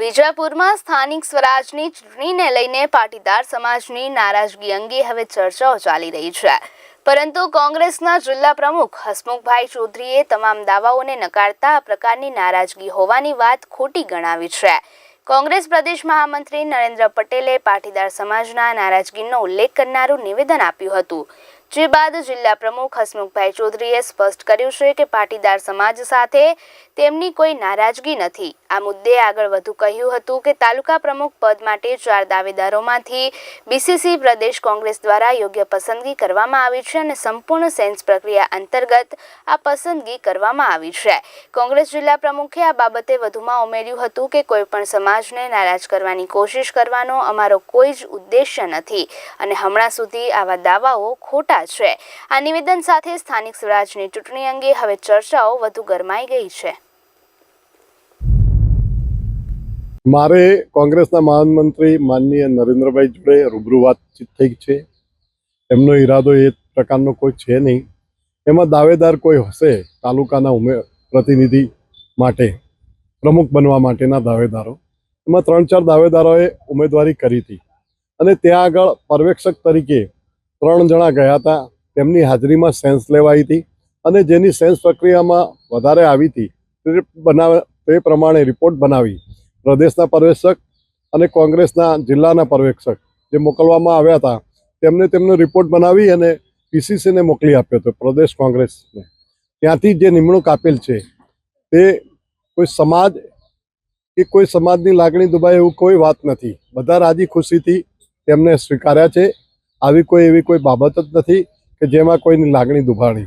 વિજાપુરમાં સ્થાનિક સ્વરાજની ચૂંટણીને લઈને પાટીદાર સમાજની નારાજગી અંગે હવે ચર્ચાઓ ચાલી રહી છે. પરંતુ કોંગ્રેસના જિલ્લા પ્રમુખ હસમુખભાઈ ચૌધરીએ તમામ દાવાઓને નકારતા આ પ્રકારની નારાજગી હોવાની વાત ખોટી ગણાવી છે. કોંગ્રેસ પ્રદેશ મહામંત્રી નરેન્દ્ર પટેલે પાટીદાર સમાજના નારાજગીનો ઉલ્લેખ કરનારું નિવેદન આપ્યું હતું. જે બાદ જિલ્લા પ્રમુખ હસમુખભાઈ ચૌધરીએ સ્પષ્ટ કર્યું છે કે પાટીદાર સમાજ સાથે તેમની કોઈ નારાજગી નથી. આ મુદ્દે આગળ વધુ કહ્યું હતું કે તાલુકા પ્રમુખ પદ માટે ચાર દાવેદારોમાંથી બીસીસી પ્રદેશ કોંગ્રેસ દ્વારા યોગ્ય પસંદગી કરવામાં આવી છે અને સંપૂર્ણ સેન્સ પ્રક્રિયા અંતર્ગત આ પસંદગી કરવામાં આવી છે. કોંગ્રેસ જિલ્લા પ્રમુખે આ બાબતે વધુમાં ઉમેર્યું હતું કે કોઈપણ સમાજને નારાજ કરવાની કોશિશ કરવાનો અમારો કોઈ જ ઉદ્દેશ્ય નથી અને હમણાં સુધી આવા દાવાઓ ખોટા છે. આ નિવેદન સાથે સ્થાનિક સ્વરાજની ચૂંટણી અંગે હવે ચર્ચાઓ વધુ ગરમાઈ ગઈ છે. મારે કોંગ્રેસના મહામંત્રી માનનીય નરેન્દ્રભાઈ જોડે રૂબરૂ વાતચીત થઈ છે. એમનો ઈરાદો એ પ્રકારનો કોઈ છે નહીં. એમાં દાવેદાર કોઈ હશે તાલુકાના ઉમે પ્રતિનિધિ માટે, પ્રમુખ બનવા માટેના દાવેદારો. એમાં ત્રણ ચાર દાવેદારોએ ઉમેદવારી કરી હતી. અને ત્યાં આગળ પર્યવેક્ષક તરીકે ત્રણ જણા ગયા હતા. તેમની હાજરીમાં સેન્સ લેવાઈ હતી અને જેની સેન્સ પ્રક્રિયામાં વધારે આવી હતી તે બનાવ, તે પ્રમાણે રિપોર્ટ બનાવી. પ્રદેશના પર્યવેક્ષક અને કોંગ્રેસના જિલ્લાના પર્યવેક્ષક જે મોકલવામાં આવ્યા હતા, તેમને તેમનો રિપોર્ટ બનાવી અને પીસીસીને મોકલી આપ્યો હતો, પ્રદેશ કોંગ્રેસને. ત્યાંથી જે નિમણૂક આપેલ છે, તે કોઈ સમાજ, કે કોઈ સમાજની લાગણી દુભાય એવું કોઈ વાત નથી. બધા રાજી ખુશીથી તેમને સ્વીકાર્યા છે. આવી કોઈ એવી કોઈ બાબત જ નથી કે જેમાં કોઈની લાગણી દુભાણી